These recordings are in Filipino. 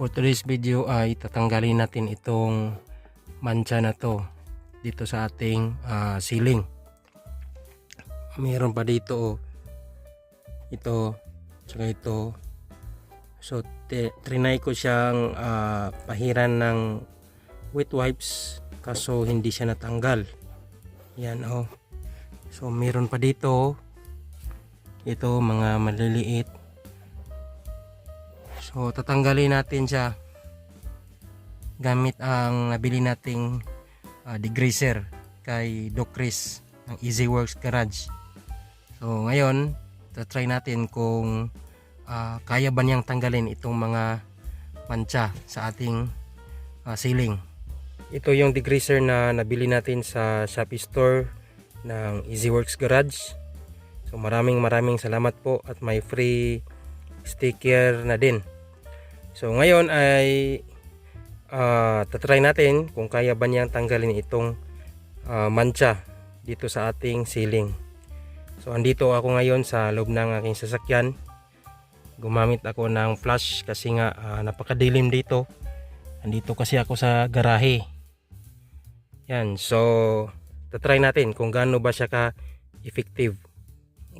For today's video ay tatanggalin natin itong mancha na to dito sa ating ah, ceiling. Mayroon pa dito oh. Ito, tsaka ito. So, trinay ko siyang ah, pahiran ng wet wipes kaso hindi siya natanggal. Yan oh. So, meron pa dito. Ito, mga maliliit. So, tatanggalin natin siya gamit ang nabili nating uh, degreaser kay Doc Chris ng Easy Works Garage. So, ngayon, try natin kung ah, kaya ba niyang tanggalin itong mga mancha sa ating ah, ceiling. Ito yung degreaser na nabili natin sa Shopee Store ng Easy Works Garage. So maraming maraming salamat po at may free sticker na din. So ngayon ay uh, tatry natin kung kaya ba niyang tanggalin itong ah, mancha dito sa ating ceiling. So andito ako ngayon sa loob ng aking sasakyan. Gumamit ako ng flash kasi nga ah, napakadilim dito. Andito kasi ako sa garahe. Yan, so tatry natin kung gaano ba siya ka effective.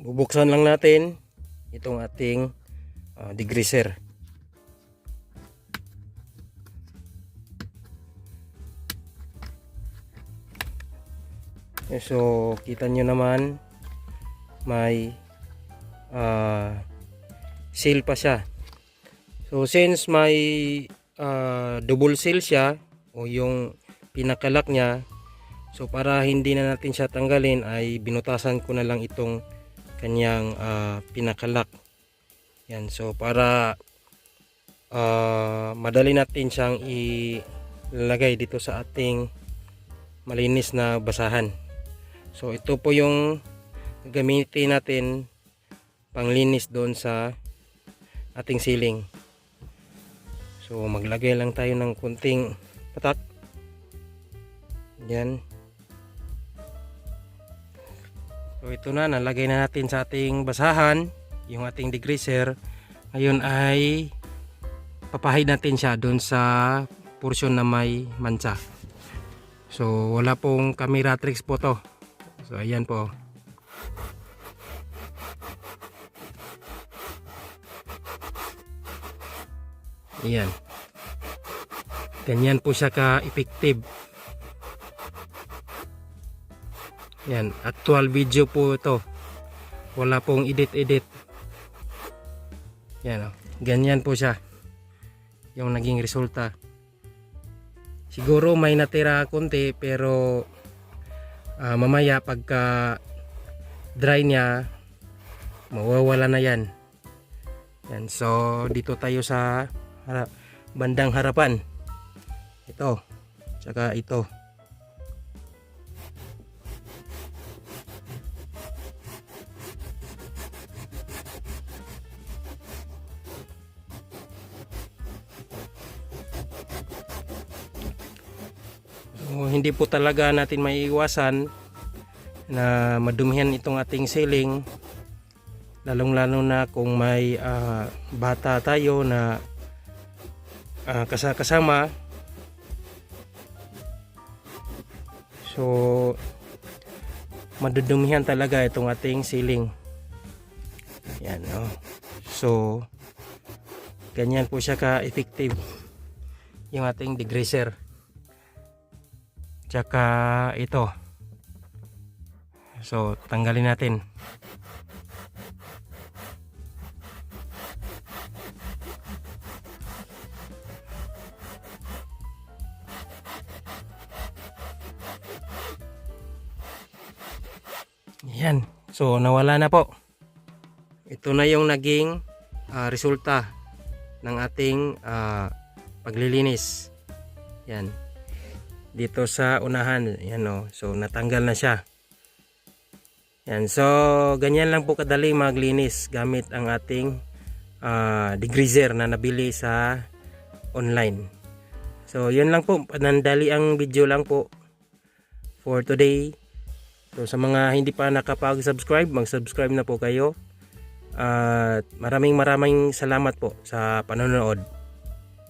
Bubuksan lang natin itong ating ah, degreaser. So, kita nyo naman may ah, seal pa siya. So, since may ah, double seal siya o yung pinakalak niya, so para hindi na natin siya tanggalin ay binutasan ko na lang itong kanyang ah, pinakalak. Yan, so para ah, madali natin siyang ilalagay dito sa ating malinis na basahan. So ito po yung gamitin natin panglinis doon sa ating ceiling. So maglagay lang tayo ng kunting patak. Yan. So ito na, nalagay na natin sa ating basahan yung ating degreaser. Ngayon ay papahid natin siya doon sa portion na may mancha. So wala pong camera tricks po to. So ayan po. Ayan. Ganyan po siya ka-effective. Yan, actual video po ito. Wala pong edit-edit. Yan oh. Ganyan po siya. Yung naging resulta. Siguro may natira konti pero ah, mamaya pagka dry niya mawawala na yan. Yan, so dito tayo sa hara- bandang harapan. Ito, tsaka ito. So, hindi po talaga natin maiiwasan na madumihan itong ating ceiling. Lalong lalo na kung may ah, bata tayo na ah, kasa- kasama so madudumihan talaga itong ating ceiling. Yan oh. so ganyan po siya ka effective yung ating degreaser tsaka ito so tanggalin natin Yan. So, nawala na po. Ito na yung naging ah, resulta ng ating ah, paglilinis. Yan. Dito sa unahan. Yan o. So, natanggal na siya. Yan. So, ganyan lang po kadali maglinis gamit ang ating ah, degreaser na nabili sa online. So, yun lang po. Nandali ang video lang po for today. So sa mga hindi pa nakapag-subscribe, mag-subscribe na po kayo. At maraming maraming salamat po sa panonood.